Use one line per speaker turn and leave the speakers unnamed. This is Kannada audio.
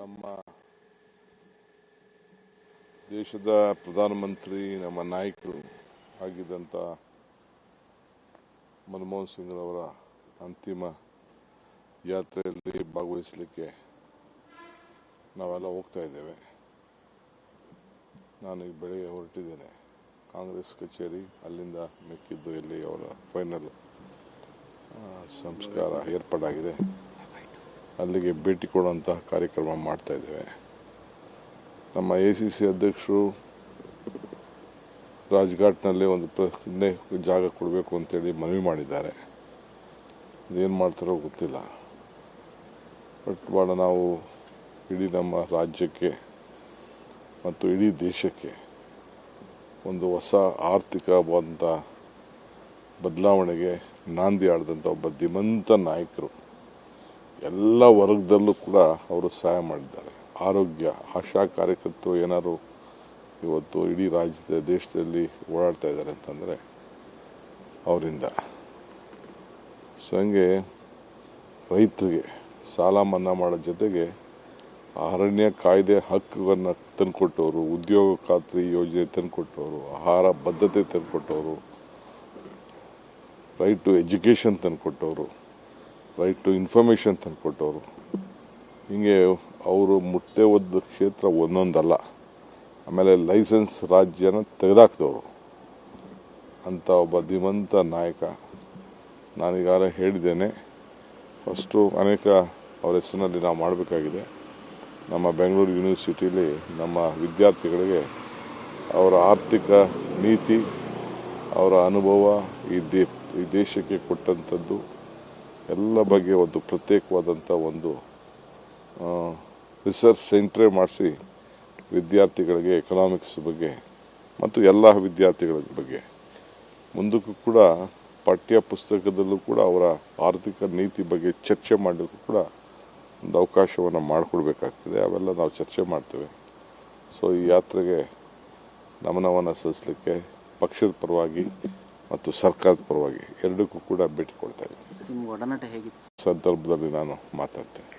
ನಮ್ಮ ದೇಶದ ಪ್ರಧಾನಮಂತ್ರಿ, ನಮ್ಮ ನಾಯಕರು ಆಗಿದ್ದಂಥ ಮನಮೋಹನ್ ಸಿಂಗ್ರವರ ಅಂತಿಮ ಯಾತ್ರೆಯಲ್ಲಿ ಭಾಗವಹಿಸಲಿಕ್ಕೆ ನಾವೆಲ್ಲ ಹೋಗ್ತಾ ಇದ್ದೇವೆ. ನಾನು ಈಗ ಬೆಳಗ್ಗೆ ಹೊರಟಿದ್ದೇನೆ. ಕಾಂಗ್ರೆಸ್ ಕಚೇರಿ ಅಲ್ಲಿಂದ ಮೆಕ್ಕಿದ್ದು ಇಲ್ಲಿ ಅವರ ಫೈನಲ್ ಸಂಸ್ಕಾರ ಏರ್ಪಾಡಾಗಿದೆ. ಅಲ್ಲಿಗೆ ಭೇಟಿ ಕೊಡುವಂತಹ ಕಾರ್ಯಕ್ರಮ ಮಾಡ್ತಾ ಇದ್ದೇವೆ. ನಮ್ಮ ಎ ಸಿ ಸಿ ಅಧ್ಯಕ್ಷರು ರಾಜ್ಘಾಟ್ನಲ್ಲಿ ಒಂದು ಪ್ರಶ್ನೆ ಜಾಗ ಕೊಡಬೇಕು ಅಂತೇಳಿ ಮನವಿ ಮಾಡಿದ್ದಾರೆ. ಅದೇನು ಮಾಡ್ತಾರೋ ಗೊತ್ತಿಲ್ಲ. ಬಟ್ ಭಾಳ ನಾವು ಇಡೀ ನಮ್ಮ ರಾಜ್ಯಕ್ಕೆ ಮತ್ತು ಇಡೀ ದೇಶಕ್ಕೆ ಒಂದು ಹೊಸ ಆರ್ಥಿಕವಾದಂಥ ಬದಲಾವಣೆಗೆ ನಾಂದಿ ಆಡಿದಂಥ ಒಬ್ಬ ಧೀಮಂತ ನಾಯಕರು ಎಲ್ಲ ವರ್ಗದಲ್ಲೂ ಕೂಡ ಅವರು ಸಹಾಯ ಮಾಡಿದ್ದಾರೆ. ಆರೋಗ್ಯ, ಆಶಾ ಕಾರ್ಯಕರ್ತರು ಏನಾದ್ರು ಇವತ್ತು ಇಡೀ ರಾಜ್ಯದ, ದೇಶದಲ್ಲಿ ಓಡಾಡ್ತಾ ಇದ್ದಾರೆ ಅಂತಂದರೆ ಅವರಿಂದ. ಸೊ ಹಂಗೆ ರೈತರಿಗೆ ಸಾಲ ಮನ್ನಾ ಮಾಡೋ ಜೊತೆಗೆ ಅರಣ್ಯ ಕಾಯ್ದೆ ಹಕ್ಕುಗಳನ್ನು ತಂದುಕೊಟ್ಟವರು, ಉದ್ಯೋಗ ಖಾತ್ರಿ ಯೋಜನೆ ತಂದುಕೊಟ್ಟವರು, ಆಹಾರ ಬದ್ಧತೆ ತಂದುಕೊಟ್ಟವರು ರೈಟ್ ಟು ಎಜುಕೇಷನ್ ತಂದುಕೊಟ್ಟವರು ರೈಟ್ ಟು ಇನ್ಫಾರ್ಮೇಷನ್ ತಂದುಕೊಟ್ಟವರು. ಹೀಗೆ ಅವರು ಮುಟ್ಟೆ ಒದ್ದ ಕ್ಷೇತ್ರ ಒಂದೊಂದಲ್ಲ, ಆಮೇಲೆ ಲೈಸೆನ್ಸ್ ರಾಜ್ಯನ ತೆಗೆದಾಕ್ದವರು. ಅಂತ ಒಬ್ಬ ಧೀಮಂತ ನಾಯಕ ನಾನೀಗಾಗಲೇ ಹೇಳಿದ್ದೇನೆ. ಫಸ್ಟು ಅನೇಕ ಅವರ ಹೆಸರಿನಲ್ಲಿ ನಾವು ಮಾಡಬೇಕಾಗಿದೆ. ನಮ್ಮ ಬೆಂಗಳೂರು ಯೂನಿವರ್ಸಿಟಿಲಿ ನಮ್ಮ ವಿದ್ಯಾರ್ಥಿಗಳಿಗೆ ಅವರ ಆರ್ಥಿಕ ನೀತಿ, ಅವರ ಅನುಭವ ಈ ದೇ, ಈ ದೇಶಕ್ಕೆ ಕೊಟ್ಟಂಥದ್ದು ಎಲ್ಲ ಬಗ್ಗೆ ಒಂದು ಪ್ರತ್ಯೇಕವಾದಂಥ ಒಂದು ರಿಸರ್ಚ್ ಸೆಂಟ್ರೇ ಮಾಡಿಸಿ ವಿದ್ಯಾರ್ಥಿಗಳಿಗೆ ಎಕನಾಮಿಕ್ಸ್ ಬಗ್ಗೆ ಮತ್ತು ಎಲ್ಲ ವಿದ್ಯಾರ್ಥಿಗಳ ಬಗ್ಗೆ. ಮುಂದಕ್ಕೂ ಕೂಡ ಪಠ್ಯ ಪುಸ್ತಕದಲ್ಲೂ ಕೂಡ ಅವರ ಆರ್ಥಿಕ ನೀತಿ ಬಗ್ಗೆ ಚರ್ಚೆ ಮಾಡಲಿಕ್ಕೂ ಕೂಡ ಒಂದು ಅವಕಾಶವನ್ನು ಮಾಡಿಕೊಡ್ಬೇಕಾಗ್ತದೆ. ಅವೆಲ್ಲ ನಾವು ಚರ್ಚೆ ಮಾಡ್ತೇವೆ. ಸೊ ಈ ಯಾತ್ರೆಗೆ ನಮನವನ್ನು ಸಲ್ಲಿಸಲಿಕ್ಕೆ ಪಕ್ಷದ ಪರವಾಗಿ ಮತ್ತು ಸರ್ಕಾರದ ಪರವಾಗಿ ಎರಡಕ್ಕೂ ಕೂಡ ಭೇಟಿ ಕೊಡ್ತಾ ಇದ್ದೀನಿ? ಸಂದರ್ಭದಲ್ಲಿ ನಾನು ಮಾತಾಡ್ತೇನೆ